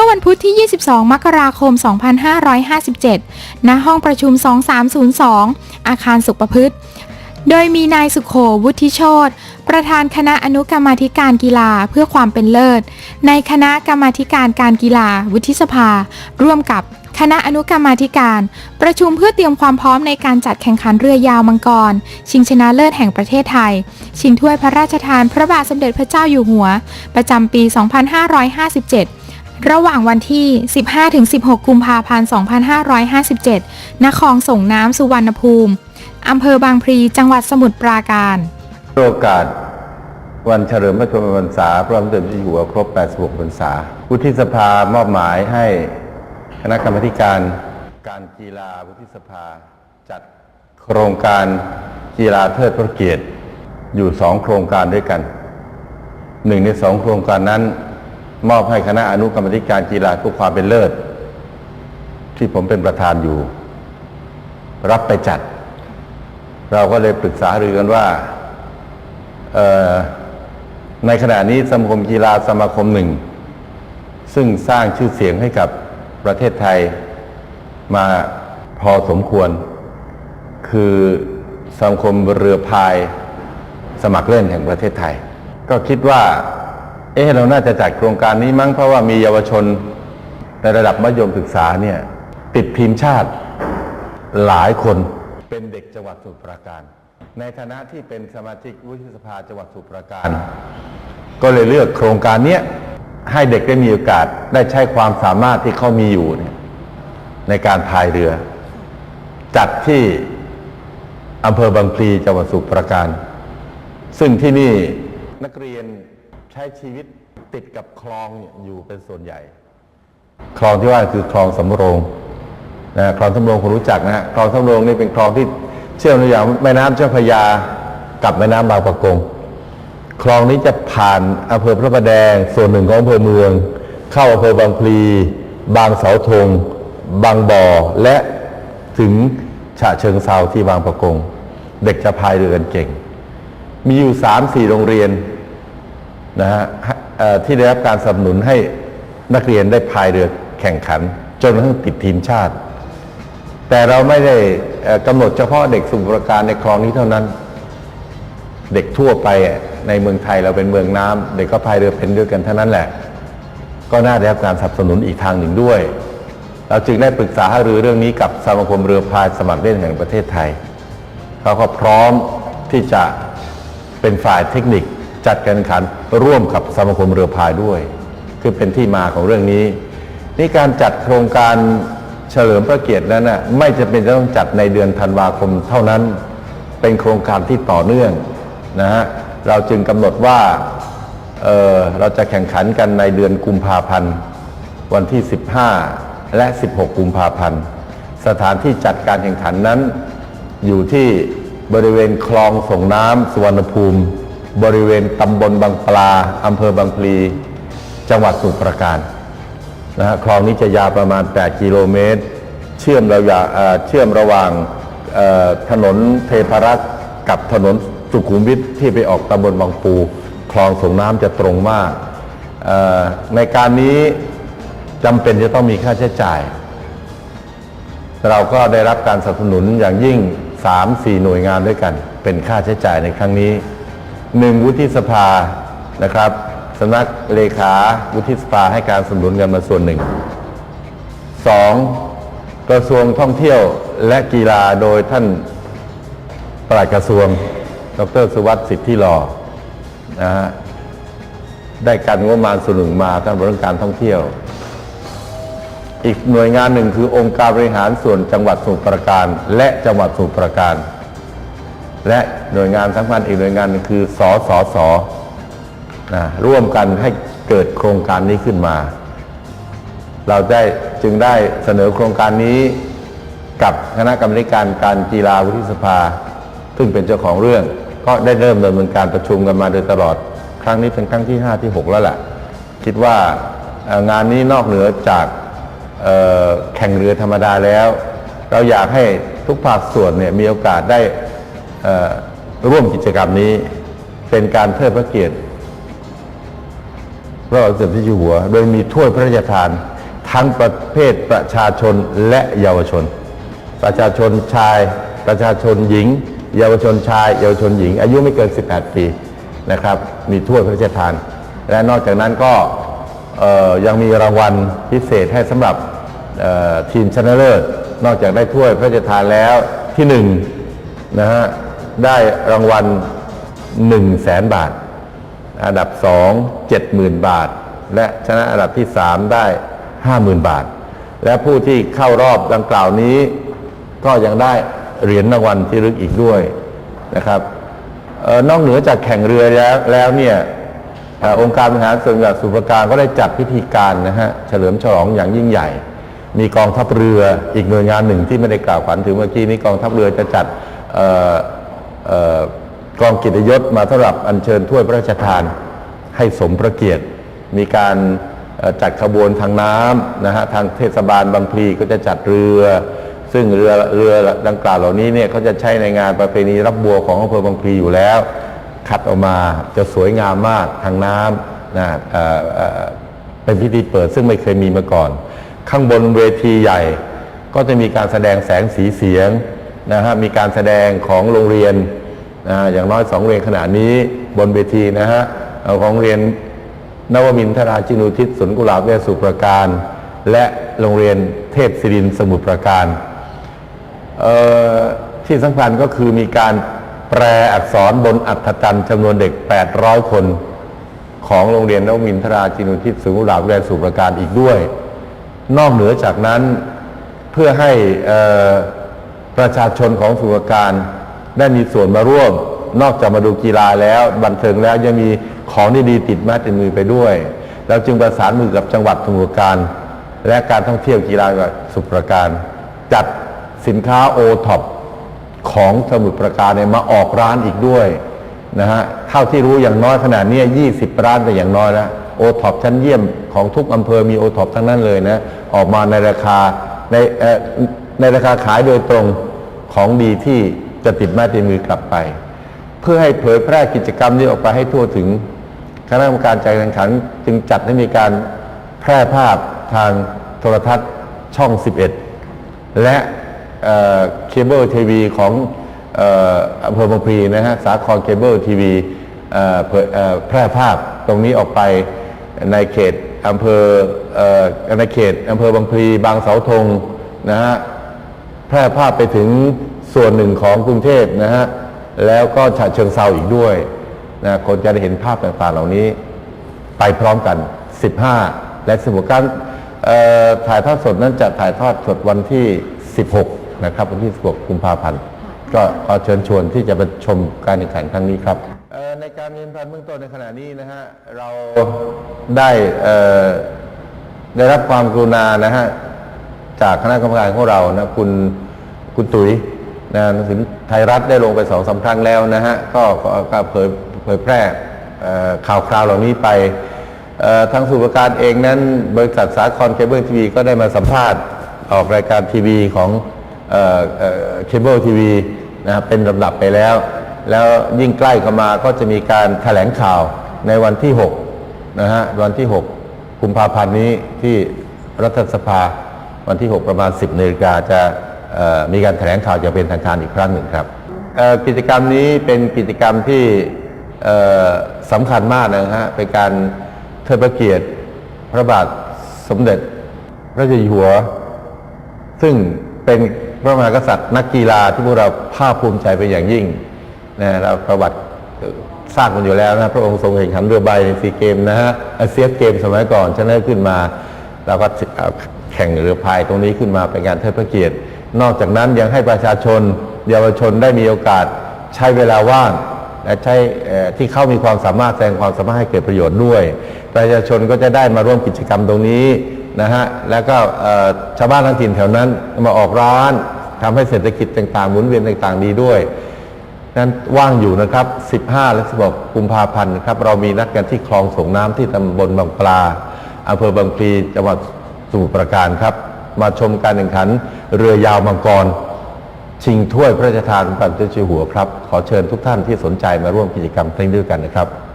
มื่อวันพุธที่ 22 มกราคม 2557 ณ ห้องประชุม 2302 อาคารสุขประพฤติ โดยมีนายสุขโขวุฒิโชตประธานคณะอนุกรรมาธิการกีฬาเพื่อความเป็นเลิศ ในคณะกรรมาธิการการกีฬา วุฒิสภา ร่วมกับคณะอนุกรรมาธิการ ประชุมเพื่อเตรียมความพร้อมในการจัดแข่งขันเรือยาวมังกร ชิงชนะเลิศแห่งประเทศไทย ชิงถ้วยพระราชทานพระบาทสมเด็จพระเจ้าอยู่หัว ประจำปี 2557 ระหว่างวันที่ 15-16 กุมภาพันธ์ 2557 ณ คลองส่งน้ำสุวรรณภูมิ อำเภอบางพลี จังหวัดสมุทรปราการ โอกาส วันเฉลิมพระชนมพรรษา พระบาทสมเด็จพระเจ้าอยู่หัวครบ 86 พรรษาวุฒิสภามอบหมายให้คณะกรรมการ การกีฬาวุฒิสภา จัดโครงการกีฬาเทิดพระเกียรติอยู่สองโครงการด้วยกัน หนึ่งในสองโครงการนั้น มอบให้คณะอนุกรรมธิการกีฬาเพื่อความเป็นเลิศ ที่ผมเป็นประธานอยู่ รับไปจัด เราก็เลยปรึกษารือกันว่าในขณะนี้สมาคมกีฬาสมาคมหนึ่ง ซึ่งสร้างชื่อเสียงให้กับประเทศไทยมาพอสมควร คือสมาคมเรือพายสมัครเล่นแห่งประเทศไทย ก็คิดว่า เอ๊ะเราน่าจะจัดโครงการนี้มั้งเพราะว่ามีเยาวชนในระดับมัธยมศึกษาเนี่ยติดทีมชาติหลายคนเป็นเด็กจังหวัดสุพรปราการ ในฐานะที่เป็นสมาชิกวุฒิสภาจังหวัดสุพรปราการ ก็เลยเลือกโครงการเนี้ยให้เด็กได้มีโอกาสได้ใช้ความสามารถที่เขามีอยู่เนี่ยในการพายเรือ จัดที่อำเภอบางพลีจังหวัดสุพรปราการ ซึ่งที่นี่นักเรียน ช้ชีวิตติดกับคลองอยู่เป็นส่วนใหญ่ คลองที่ว่าคือคลองสำโรงนะคลองสำโรงคุณรู้จักนะคลองสำโรงนี่เป็นคลองที่เชื่อมระหว่างแม่น้ำเจ้าพระยากับแม่น้ำบางปะกง คลองนี้จะผ่านอำเภอพระประแดง ส่วนหนึ่งของอำเภอเมือง เข้าอำเภอบางพลี บางเสาธง บางบ่อ และถึงฉะเชิงเซาที่บางปะกง เด็กจะพายเรือกันเก่ง มีอยู่สามสี่โรงเรียน นะฮะที่ได้รับการสนับสนุนให้นักเรียนได้พายเรือแข่งขัน จนกระทั่งติดทีมชาติ แต่เราไม่ได้กำหนดเฉพาะเด็กสมุทรปราการในคลองนี้เท่านั้น เด็กทั่วไปในเมืองไทยเราเป็นเมืองน้ำเด็กก็พายเรือเป็นด้วยกันเท่านั้นแหละ ก็น่าได้รับการสนับสนุนอีกทางหนึ่งด้วย เราจึงได้ปรึกษาหารือเรื่องนี้กับสมาคมเรือพายสมัครเล่นแห่งประเทศไทยเขาก็พร้อมที่จะเป็นฝ่ายเทคนิค จัดการแข่งขันร่วมกับสมาคมเรือพายด้วย คือเป็นที่มาของเรื่องนี้ นี่การจัดโครงการเฉลิมพระเกียรตินั้นนะไม่จะเป็นจะต้องจัดในเดือนธันวาคมเท่านั้น เป็นโครงการที่ต่อเนื่องนะฮะเราจึงกำหนดว่าเออเราจะแข่งขันกันในเดือนกุมภาพันธ์วันที่ 15 และ 16 กุมภาพันธ์สถานที่จัดการแข่งขันนั้น อยู่ที่บริเวณคลองส่งน้ำสุวรรณภูมิ บริเวณตำบลบางปลาอำเภอบางพลี จังหวัดสมุพรปราการนะฮะคลองนี้จะยาวประมาณ 8 กิโลเมตร เชื่อมระหว่างเชื่อมระหว่างถนนเทพรัตน์กับถนนสุขุมวิทที่ไปออกตำบลบางปู คลองส่งน้ำจะตรงมาก ในการนี้จำเป็นจะต้องมีค่าใช้จ่าย เราก็ได้รับการสนับสนุนอย่างยิ่ง 3-4 หน่วยงานด้วยกัน เป็นค่าใช้จ่ายในครั้งนี้ 1. วุฒิสภานะครับสำนักเลขาวุฒิสภาให้การสนับสนุนกันมาส่วนหนึ่ง 2. กระทรวงท่องเที่ยวและกีฬาโดยท่านปลัดกระทรวง ดรสุวัสดิ์สิทธิหล่อนะฮะได้การงบประมาณส่วนหนึ่งมาท่านบริการท่องเที่ยว อีกหน่วยงานหนึ่งคือองค์การบริหารส่วนจังหวัดสมุพรปราการ และจังหวัดสมุพรปราการ และหน่วยงานสำคัญอีกหน่วยงานคือสสสนะร่วมกันให้เกิดโครงการนี้ขึ้นมา เราได้จึงได้เสนอโครงการนี้กับคณะกรรมการการกีฬาวุฒิสภา ซึ่งเป็นเจ้าของเรื่อง ก็ได้เริ่มดำเนินการประชุมกันมาโดยตลอด ครั้งนี้เป็นครั้งที่ 5 ที่ 6 แล้วแหละคิดว่างานนี้นอกเหนือจากแข่งเรือธรรมดาแล้ว เราอยากให้ทุกภาคส่วนเนี่ยมีโอกาสได้ ร่วมกิจกรรมนี้เป็นการเทิดพระเกียรติพระบาทสมเด็จพระเจ้าอยู่หัว โดยมีถ้วยพระราชทาน ทั้งประเภทประชาชนและเยาวชน ประชาชนชาย ประชาชนหญิง เยาวชนชาย เยาวชนหญิง อายุไม่เกิน 18 ปีนะครับ มีถ้วยพระราชทาน และนอกจากนั้นก็ยังมีรางวัลพิเศษให้สำหรับทีมชนะเลิศนอกจากได้ถ้วยพระราชทานแล้วที่หนึ่งนะฮะ ได้รางวัล1 0 0 0 0แสนบาท อันดับ 2 70,000 บาท และชนะอันดับที่ 3 ได้ 50,000 บาท และผู้ที่เข้ารอบดังกล่าวนี้ ก็ยังได้เหรียญรางวัลที่ลึกอีกด้วยนะครับออนอกเหนือจากแข่งเรือแล้วแล้วเนี่ยอองค์การบริหารส่วนจังหวัดสุพรราการก็ได้จัดพิธีการนะฮะเฉลิมฉลองอย่างยิ่งใหญ่ มีกองทัพเรืออีกหน่วยงานหนึ่งที่ไม่ได้กล่าวขวัญถึงเมื่อกี้นี้กองทัพเรือจะจัด กองกิตยศมาสำหรับอัญเชิญถ้วยพระราชทานให้สมพระเกียรติ มีการจัดขบวนทางน้ำนะฮะทางเทศบาลบางพลีก็จะจัดเรือ ซึ่งเรือเรือดังกล่าวเหล่านี้เนี่ยเขาจะใช้ในงานประเพณีรับบัวของอำเภอบางพลีอยู่แล้ว คัดออกมาจะสวยงามมากทางน้ำนะเเเป็นพิธีเปิดซึ่งไม่เคยมีมาก่อน ข้างบนเวทีใหญ่ก็จะมีการแสดงแสงสีเสียงนะฮะมีการแสดงของโรงเรียน นะอย่างน้อยสองโรงเรียนขนาดนี้บนเวทีนะฮะของเรียนนวมินทราชินูทิศสวนกุหลาบเวสุประการ และโรงเรียนเทพศิรินสมุทรปราการที่สำคัญก็คือมีการแปลอักษรบนอัฐจันทร์จำนวนเด็ก 800 คน ของโรงเรียนนวมินทราชินูทิศสวนกุหลาบเวสุประการอีกด้วย นอกเหนือจากนั้นเพื่อให้ประชาชนของสุประการ ได้มีส่วนมาร่วม นอกจากมาดูกีฬาแล้วบันเทิงแล้วยังมีของดีๆติดม้ติดมือไปด้วย แล้วจึงประสานมือกับจังหวัดสมุทรปราการ และการท่องเที่ยวกีฬาสุรการ จัดสินค้าโอท็อปของสมุทรปราการเนี่ยมาออกร้านอีกด้วยนะฮะเท่าที่รู้อย่างน้อยขนาดนี้ย20 ร้านแต่อย่างน้อยแล้วโอท็อปชั้นเยี่ยมของทุกอำเภอมีโอท็อปทั้งนั้นเลยนะออกมาในราคาในในราคาขายโดยตรงของดีที่ จะติดม้ติดมือกลับไป เพื่อให้เผยแพร่กิจกรรมนี้ออกไปให้ทั่วถึง คณะกรรมการจัดการข่งขันจึงจัดให้มีการแพร่ภาพทางโทรทัศน์ช่อง 11 และเคเบิลทีวีของอำเภอบางพลีนะฮะสาครเคเบิลทีวีแพร่ภาพตรงนี้ออกไปในเขตอำเภอเอ่อในเขตอำเภอบางพลีบางเสาธงนะฮะแพร่ภาพไปถึง ส่วนหนึ่งของกรุงเทพนะฮะแล้วก็ฉะเชิงเซาอีกด้วยนะคนจะได้เห็นภาพต่างๆเหล่านี้ ไปพร้อมกัน 15 และ16การเอ่อถ่ายทอดสดนั้นจะถ่ายทอดสดวันที่ 16 นะครับ วันที่ 16 กุมภาพันธ์ก็ขอเชิญชวนที่จะไปชมการแข่งขันครั้งนี้ครับเอ่อในการเรียนพันเบื้องต้นในขณะนี้นะฮะเราได้เอ่อได้รับความกรุณานะฮะจากคณะกรรมการของเรานะคุณคุณตุ๋ย นะหนังสือไทยรัฐได้ลงไปสองสาครั้งแล้วนะฮะก็ก็เผยเผยแพร่ข่าวคราวเหล่านี้ไปทางสุรการเองนั้นบริษัทสาครเคเบิลทีวีก็ได้มาสัมภาษณ์ออกรายการทีวีของเคเบิลทีวีนะครับเป็นลำดับไปแล้ว แล้วยิ่งใกล้เข้ามาก็จะมีการแถลงข่าวในวันที่6นะฮะวันที่ 6 กุมภาพันธ์นี้ที่รัฐสภาวันที่ 6 ประมาณ 10นาฬิกาจะ มีการแถลงข่าวจะเป็นทางการอีกครั้งหนึ่งครับกิจกรรมนี้เป็นกิจกรรมที่สำคัญมากนะฮะเป็นการเทิดพระเกียรติพระบาทสมเด็จ พระเจ้าอยู่หัว ซึ่งเป็นพระมหากษัตริย์นักกีฬาที่พวกเราภาคภูมิใจเป็นอย่างยิ่งนะเราประวัติเอ่อทราบกันอยู่แล้วนะพระองค์ทรงแข่งขันเรือใบในซีเกมนะฮะเซียสเกมสมัยก่อนชนะขึ้นมาเราก็แข่งเรือพายตรงนี้ขึ้นมาเป็นการเทิดพระเกียรติ นอกจากนั้นยังให้ประชาชนเยาวชนได้มีโอกาสใช้เวลาว่างและใช้ที่เขามีความสามารถแสดงความสามารถให้เกิดประโยชน์ด้วย ประชาชนก็จะได้มาร่วมกิจกรรมตรงนี้นะฮะแล้วก็ชาวบ้านท้องถิ่นแถวนั้นมาออกร้านทำให้เศรษฐกิจต่างๆหมุนเวียนต่างๆ ดีด้วยนั้นว่างอยู่นะครับ 15 และ 16 กุมภาพันธ์ครับเรามีนัดกันที่คลองส่งน้ำที่ตำบลบางปลาอำเภอบางพลีจังหวัดสมุทรปราการครับ มาชมการแข่งขัน เรือยาวมังกร ชิงถ้วยพระราชทานพระบาทสมเด็จเจ้าอยู่หัวครับ ขอเชิญทุกท่านที่สนใจมาร่วมกิจกรรมครั้งนี้ด้วยกันนะครับ